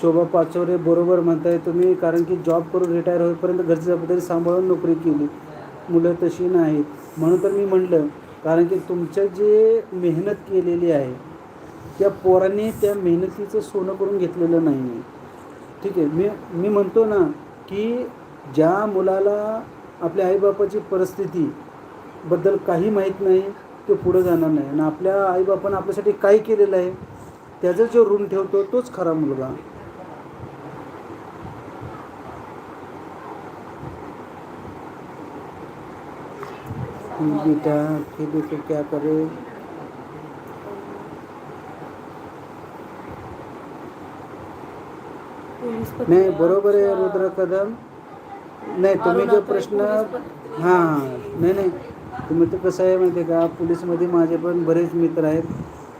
शोभा पाचोरे बरोबर म्हणताय तुम्ही कारण की जॉब करून रिटायर होईपर्यंत घरची जबाबदारी सांभाळून नोकरी केली. मुलं तशी नाहीत. म्हणून तर मी म्हटलं कारण की तुमच्या जे मेहनत केलेली आहे त्या पोरांनी त्या मेहनतीचं सोनं करून घेतलेलं नाही आहे ठीक आहे मी मी म्हणतो ना की ज्या मुलाला आपल्या आईबापाची परिस्थितीबद्दल काही माहीत नाही ते पुढं जाणार नाही. आणि आपल्या आईबापानं आपल्यासाठी काय केलेलं आहे त्याचं जो ऋण ठेवतो तोच खरा मुलगा. बेटा फिर देखो क्या करे। नाही बरोबर आहे रुद्र कदम नाही तुम्ही जो प्रश्न हां नाही नाही तुम्ही तर कसं आहे माहिती आहे का? पोलीसमध्ये माझे पण बरेच मित्र आहेत.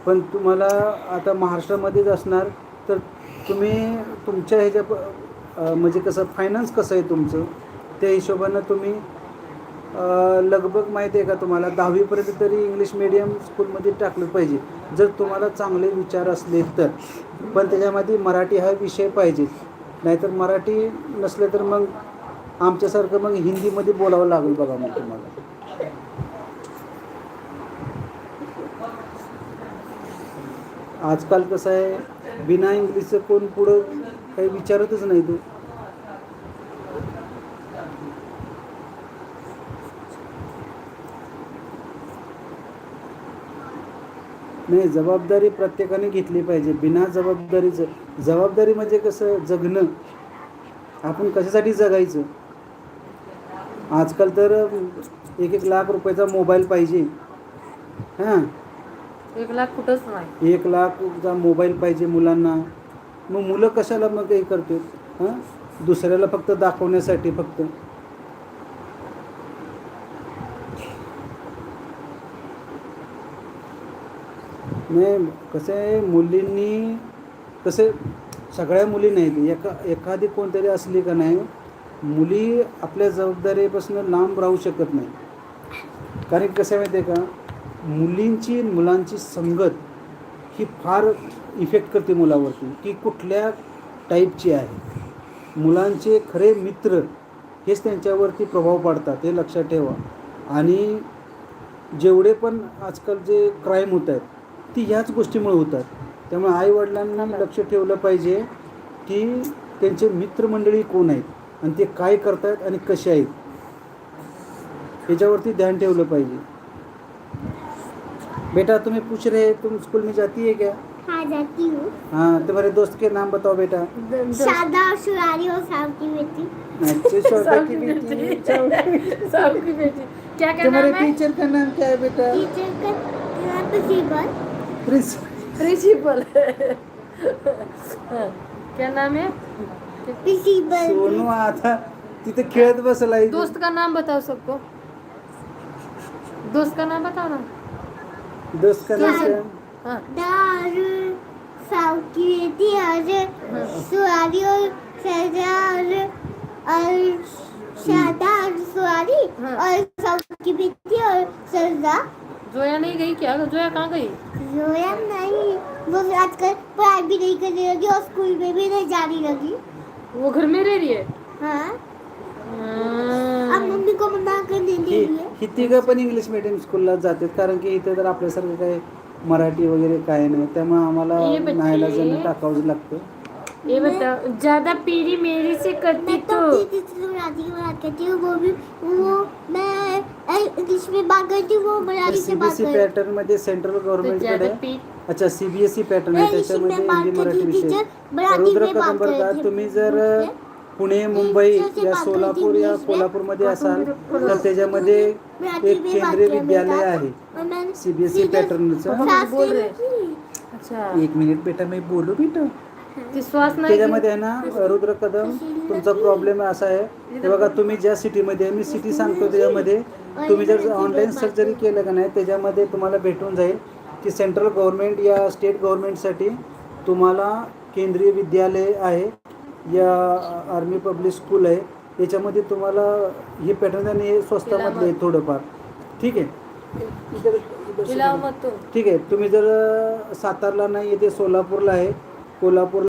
पण तुम्हाला आता महाराष्ट्रामध्येच असणार तर तुम्ही तुमच्या ह्याच्या म्हणजे कसं फायनान्स कसं आहे तुमचं? त्या हिशोबानं तुम्ही लगभग माहिती आहे का तुम्हाला? दहावीपर्यंत तरी इंग्लिश मिडियम स्कूलमध्ये टाकलं पाहिजे. जर तुम्हाला चांगले विचार असले तर. पण त्याच्यामध्ये मराठी हा विषय पाहिजे. नाहीतर मराठी नसले तर मग आमच्यासारखं मग हिंदीमध्ये बोलावं लागेल बघा मग तुम्हाला. आजकाल कसं आहे बिना इंग्लिशचं कोण पुढं काही विचारतच नाही तू. नाही जबाबदारी प्रत्येकाने घेतली पाहिजे. बिना जबाबदारीचं जबाबदारी म्हणजे कसं? जगणं. आपण कशासाठी जगायचं? आजकाल तर एक एक लाख रुपयाचा मोबाईल पाहिजे. हां? एक लाख कुठंच नाही. एक लाखचा मोबाईल पाहिजे मुलांना. मग मुलं कशाला मग हे करते हां? दुसऱ्याला फक्त दाखवण्यासाठी फक्त. नाही कसं आहे मुलींनी कसे सगळ्या मुली नाहीत एका एखादी कोणतरी असली का नाही मुली आपल्या जबाबदारीपासून लांब राहू शकत नाही. कारण कसं आहे माहिती आहे का? मुलींची मुलांची संगत ही फार इफेक्ट करते मुलावरती की कुठल्या टाईपची आहे. मुलांचे खरे मित्र हेच त्यांच्यावरती प्रभाव पाडतात हे लक्षात ठेवा. आणि जेवढे पण आजकाल जे क्राईम होत आहेत ती ह्याच गोष्टीमुळे होतात. त्यामुळे आईवडिलांना लक्ष ठेवलं पाहिजे की त्यांचे मित्रमंडळी कोण आहेत आणि ते काय करतायत आणि कसे आहेत. याच्यावरती ध्यान ठेवलं पाहिजे. बेटा तुम्हें पूछ रहे हैं, तुम स्कूल में जाती है क्या? हाँ जाती हूँ. हाँ तुम्हारे दोस्त के नाम बताओ बेटा. द- द- शारदा और सुरारी और की बेटी. अच्छे की बेटी. की बेटी. क्या क्या तुम्हारे टीचर का नाम क्या है बेटा? टीचर का नाम प्रिंस प्रिंसिपल क्या नाम है? सोनू आता तिथे खेळत बसला इथे. दोस्त का नाम बताओ सबको? दोस्त का नाम बताओ ना? दोस्त का नाम? है? हाँ. और साव की बेटी और सुरारी और शारदा और और सुरारी हाँ। और साव की बेटी और सरदा जोया नहीं गई क्या? जोया कहाँ गई? रोया नहीं वो आजकल पढ़ाई भी नहीं करने लगी और स्कूल में भी नहीं जाने लगी वो घर में रह रही है? हाँ। अब। मम्मी को मना करने ही ही तिघं पण इंग्लिश मिडियम स्कूलला जातात कारण की इथे तर आपल्यासारखं काय मराठी वगैरे काय नाही त्यामुळे आम्हाला नायला जण टाकावंच लागतं. ये बताओ ज़्यादा पीरी मेरी से करती मैं तो तो। दीदी से राज़ी की बात करती हूँ वो भी वो मैं इंग्लिश में बात करती हूँ वो मराठी से बात सीबीएसई करती पॅटर्न मध्ये सेंट्रल तो ज़्यादा कडे पी अच्छा सीबीएसई पॅटर्न आहे इंग्लिश में बात हिंदी मराठी विषय। टीचर मराठी रुद्र में बात तुम्ही जर पुणे मुंबई या बात करती सोलापूर या इंग्लिश में. कोल्हापूरमध्ये असाल तर त्याच्यामध्ये मराठी एक में बात केंद्रीय करने विद्यालय का। आहे और सीबीएसई सीधे पॅटर्नचं बोल रहे की। अच्छा। एक मिनिट बेटा मी बोलू बेटा? ती श्वास नाही त्याच्यामध्ये आहे ना रुद्र कदम तुमचा प्रॉब्लेम असा आहे. हे बघा तुम्ही ज्या सिटीमध्ये आहे, मी सिटी सांगतो त्याच्यामध्ये तुम्ही जर ऑनलाईन सर्च जरी केलं का नाही त्याच्यामध्ये तुम्हाला भेटून जाईल की सेंट्रल गव्हर्नमेंट या स्टेट गव्हर्नमेंटसाठी तुम्हाला केंद्रीय विद्यालय आहे या आर्मी पब्लिक स्कूल आहे. याच्यामध्ये तुम्हाला हे पॅटर्न आणि हे स्वस्तामधले आहे थोडंफार. ठीक आहे? तो ठीक आहे. तुम्ही जर सातारला नाही येते सोलापूरला आहे कोल्हापूरला